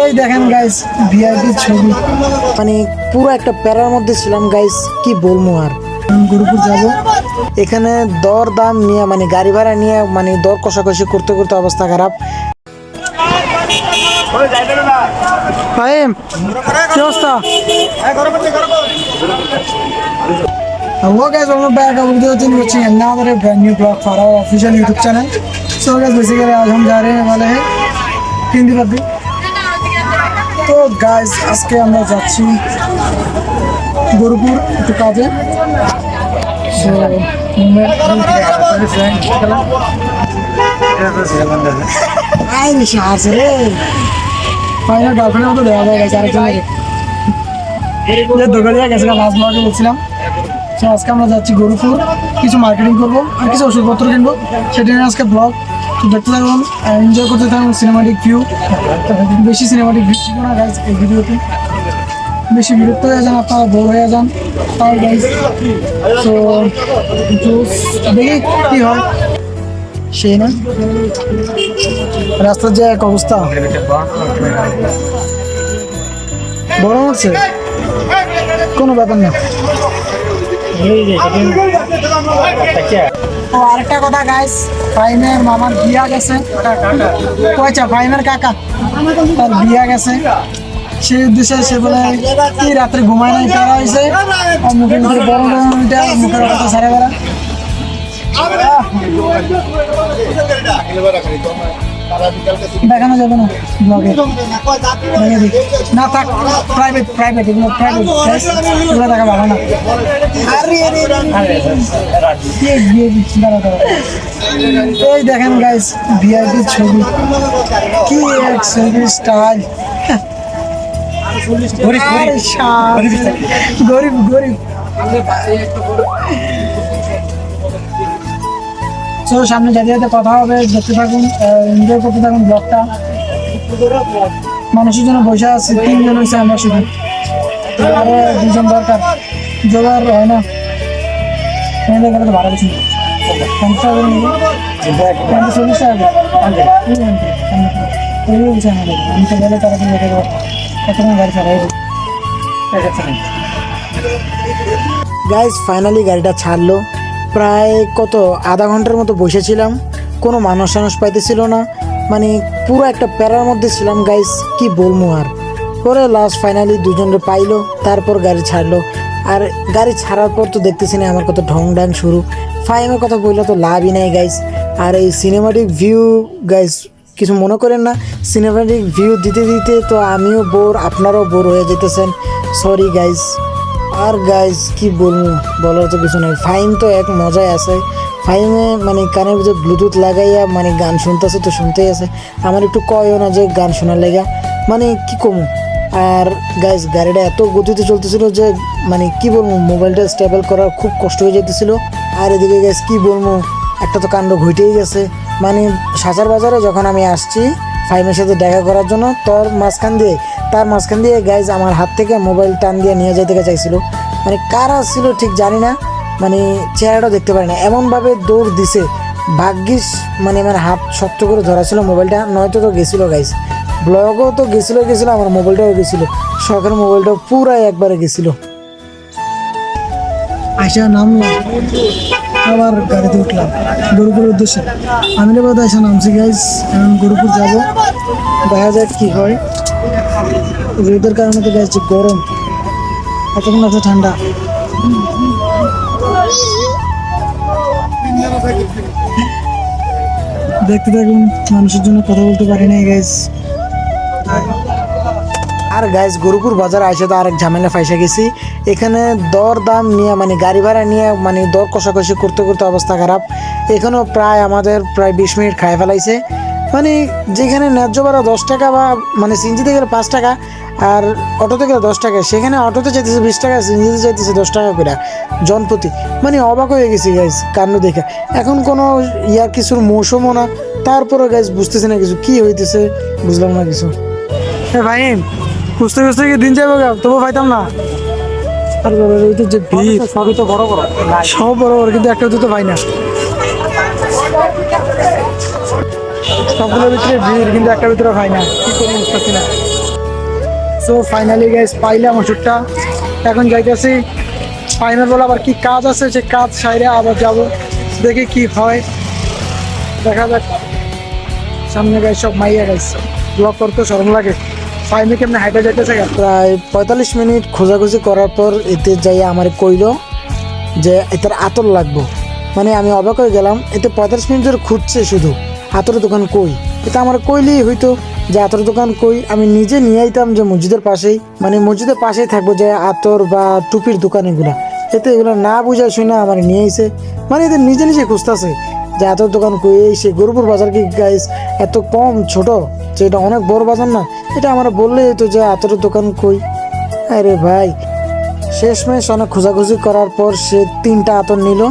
এই দেখেন guys VIP ছবি মানে পুরো একটা প্যারার মধ্যে ছিলাম গাইস কি বলবো আর গুরুপুর যাব এখানে দর দাম নিয়ে মানে গাড়ি ভাড়া নিয়ে মানে দর কষাকষি করতে করতে অবস্থা খারাপ ফাহিম কি অবস্থা Hello guys, welcome back. I'm Vidya watching another brand new vlog for our official YouTube channel. So guys, basically आज हम जा रहे हैं वाले हैं হিন্দি পাবি তো গাইজ আজকে আমরা যাচ্ছি গরুপুর একটু কাজে। যায় দোকানিয়া আজকে আমরা যাচ্ছি গরুপুর। কিছু মার্কেটিং করব আর কিছু ওষুধপত্র কিনবো। সেটা নিয়ে আজকে ব্লগ দেখতে থাকুন এনজয় করতে থাকুন সিনেমাটিক ভিউ বেশি সিনেমাটিক ভিউ ছিল না গাইজ এই ভিডিওতে। বেশি বিরক্ত হয়ে যান আপনারা বোর হয়ে যান। তাই গাইজ তো দেখি কি হয়। সেই না। রাস্তার যে এক অবস্থা। বড় হচ্ছে? কোনো ব্যাপার না। ও, আরেকটা কথা গাইস ফাইমের মামার বিয়া গেছে। কয়টা ফাইমের কাকা, তার বিয়া গেছে। সেই উদ্দেশ্যে সে বলে কি রাত্রে ঘুমায় নাই, তারা হয়েছে। আর মুখে মুখে বড় মুখের কথা সারা বেড়া দেখানো যাবে না ব্লগে। না থাক প্রাইভেট প্রাইভেট এগুলো প্রাইভেট এগুলো দেখা ভালো না। এই দেখেন গাইস ভিআইপি ছবি। কি এক ছবি স্টাইল গরিব গরিব। তো সামনে যেতে যেতে কথা হবে, দেখতে থাকুন এনজয় করতে থাকুন ব্লগটা মানুষের জন্য বসে আছে, তিনজন হয়েছে আমরা শুধু। দুজন দরকার জোগাড় হয় না। এনে গেলে তো ভাড়া কিছু গাড়ি ছাড়া গাইজ ফাইনালি গাড়িটা ছাড়লো। প্রায় কত, আধা ঘণ্টার মতো বসেছিলাম। কোনো মানুষ টানুষ পাইতেছিল না। মানে পুরো একটা প্যারার মধ্যে ছিলাম গাইস কি বলব আর। পরে লাস্ট ফাইনালি দুজনরে পাইলো, তারপর গাড়ি ছাড়লো। আর গাড়ি ছাড়ার পর তো দেখতেছি না আমার কত ঢং ডাং শুরু। ফাইমের কথা বললে তো লাভই নাই গাইস আর এই সিনেমাটিক ভিউ গাইস কিছু মনে করেন না? সিনেমাটিক ভিউ দিতে দিতে তো আমিও বোর আপনারাও বোর হয়ে যেতেছেন। সরি গাইজ আর গাইজ কি বলব? বলার তো কিছু নেই। ফাইন তো এক মজাই আছে। ফাইনে মানে কানের ভিতরে ব্লুটুথ লাগাইয়া মানে গান শুনতেছে তো শুনতেই আছে। আমার একটু কয়ও না যে গান শোনার লেগা। মানে কি কমু? আর গাইজ গাড়িটা এত গতিতে চলতেছিল যে মানে কি বলব, মোবাইলটা স্টেবল করা খুব কষ্ট হয়ে যেতেছিল আর এদিকে গাইজ কি বলব? একটা তো কাণ্ড ঘটেই গেছে। মানে সাজার বাজারে যখন আমি আসছি ফাইমের সাথে দেখা করার জন্য, তোর মাঝখান দিয়ে তার মাঝখান দিয়ে গাইজ আমার হাত থেকে মোবাইল টান দিয়ে নিয়ে যেতে চাইছিল। মানে কারা ছিল ঠিক জানি না মানে চেহারাটাও দেখতে পারি না। এমনভাবে দৌড় দিছে। ভাগ্যিস মানে আমার হাত শক্ত করে ধরা ছিল মোবাইলটা নয়তো তো গেছিল গাইজ ব্লগও তো গেছিল গেছিল, আমার মোবাইলটাও গেছিল। শখের মোবাইলটাও পুরাই একবারে গেছিল। আইসা নামলাম আবার গাড়িতে উঠলাম। গরুপুরের উদ্দেশ্যে। আমি বোধ আইসা নামছি গাইজ এখন গরুপুর যাব। দেখা যাক কি হয়। রোদের কারণে তো গাইছি গরম। এতক্ষণ আছে ঠান্ডা। দেখতে থাকুন, মানুষের জন্য কথা বলতে পারি নাই গাইজ আর গাইজ গরুপুর বাজার আইসে তো আরেক ঝামেলা ফাইসা গেছি। এখানে দর দাম নিয়ে মানে গাড়ি ভাড়া নিয়ে মানে দর কষাকষি করতে করতে অবস্থা খারাপ। এখানেও প্রায় আমাদের প্রায় বিশ মিনিট খাই ফেলাইছে। মানে যেখানে ন্যায্য ভাড়া দশ টাকা বা মানে সিঞ্জিতে গেলে পাঁচ টাকা আর অটোতে গেলে দশ টাকা সেখানে অটোতে চাইতেছে বিশ টাকা সিঞ্জিতে চাইতেছে দশ টাকা করে জনপ্রতি। মানে অবাক হয়ে গেছি গাইজ কাণ্ড দেখে। এখন কোনো ইয়ার কিছুর মৌসুমও না তারপরে গাইজ বুঝতেছে না কিছু কি হইতেছে বুঝলাম না কিছু। হ্যাঁ ভাই খুঁজতে খুঁজতে কি দিন যাবে গা? তবু পাইতাম না। আর তো যে ভিড়। সবই তো বড় বড়। সব বড় বড় কিন্তু একটা দুটো পাই না। সবগুলোর ভিতরে ভিড়, কিন্তু একটা ভিতরে হয় না। কি করব বুঝতেছি না। সো ফাইনালি গাইস পাইলাম ওষুধটা। এখন যাইতেছি। ফাইনাল বলে আবার কি কাজ আছে? সে কাজ সাইরে আবার যাব। দেখি কি হয়। দেখা যাক। সামনে গাইস সব মাইয়া গাইস ব্লক করতে সরম লাগে। ফাইনে কেমনে হাইটে যাইতেছে প্রায় পঁয়তাল্লিশ মিনিট খোঁজাখুঁজি করার পর এতে যাই আমার কইলো যে, এটার আতর লাগবো। মানে আমি অবাক হয়ে গেলাম, এতে পঁয়তাল্লিশ মিনিট ধরে খুঁজছে শুধু। আতরের দোকান কই? এটা আমার কইলেই হইতো যে আতর দোকান কই। আমি নিজে নিয়ে আইতাম যে মসজিদের পাশেই। মানে মসজিদের পাশেই থাকব যে আতর বা টুপির দোকান এগুলা। এতে এগুলো না বুঝা শুনে আমার নিয়ে আইছে। মানে এদের নিজে নিজে খুঁজতেছে যে আতর দোকান কই। এই সে গরুপুর বাজার কি গাইস এত কম, ছোট? যে এটা অনেক বড় বাজার না? এটা আমরা বললেই হইতো যে আতরের দোকান কই। আরে ভাই, শেষমেশ অনেক খোঁজাখুঁজি করার পর সে তিনটা আতর নিল।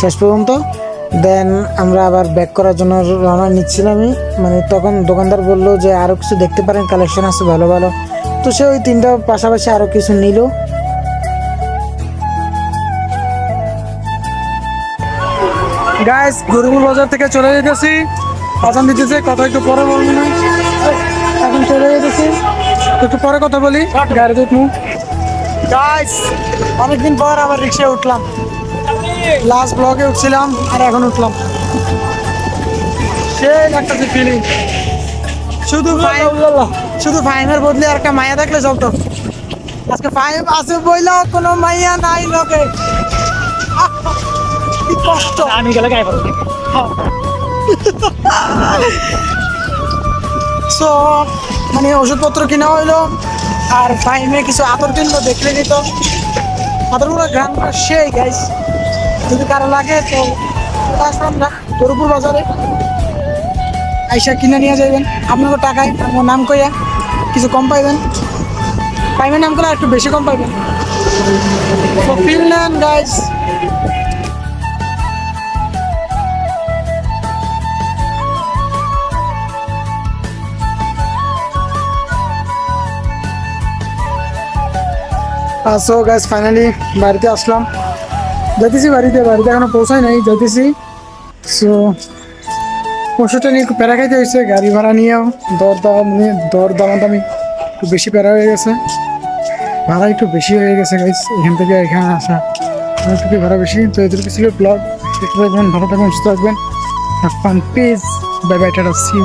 শেষ পর্যন্ত দেন আমরা আবার ব্যাক করার জন্য রওনা নিচ্ছিলামই মানে তখন দোকানদার বলল যে আরও কিছু দেখতে পারেন কালেকশন আছে ভালো ভালো। তো সে ওই তিনটা পাশাপাশি আরও কিছু নিল। গাইস গরুমুর বাজার থেকে চলে যেতেছি। আজান দিতেছে কথা একটু পরে বলব না এখন চলে যেতেছি। একটু পরে কথা বলি। গাড়িতে উঠবো। গাইস অনেকদিন পর আবার রিক্সায় উঠলাম। লাস্ট ব্লগে উঠছিলাম আর এখন উঠলাম। সেই লাগতেছে ফিলিং শুধু শুধু ফাইমের বদলে আর একটা মায়া থাকলে আজকে ফাইম আছে বইলা কোনো মাইয়া নাই লোকে। কষ্ট। আমি গেলে গায়ে পড়ো সো মানে ওষুধপত্র কিনা হইল আর ফাইমে কিছু আতর কিনলো দেখলে নিত। আতরগুলো গ্রাম সেই গাইস যদি কারও লাগে, তো আসলাম না গরুপুর বাজারে আইসা কিনে নিয়ে যাবেন আপনাকে টাকায় আমার নাম কইয়া কিছু কম পাইবেন। পাইবেন নাম করলে একটু বেশি কম পাইবেন। তো গাইস সো গাইস ফাইনালি বাড়িতে আসলাম। যাইতেছি বাড়িতে বাড়িতে এখনও পৌঁছায় নাই যাইতেছি সো পশুটা নিয়ে একটু প্যারা খাইতে হয়েছে, গাড়ি ভাড়া নিয়েও। দর দাম নিয়ে, দর দামাদামি একটু বেশি প্যারা হয়ে গেছে। ভাড়া একটু বেশি হয়ে গেছে গাইস এখান থেকে এখানে আসা। একটু ভাড়া বেশি, তো এদের ছিল ব্লগ দেখতে থাকবেন, ভালো থাকবেন, সুস্থ থাকবেন। Fun page bye bye tata see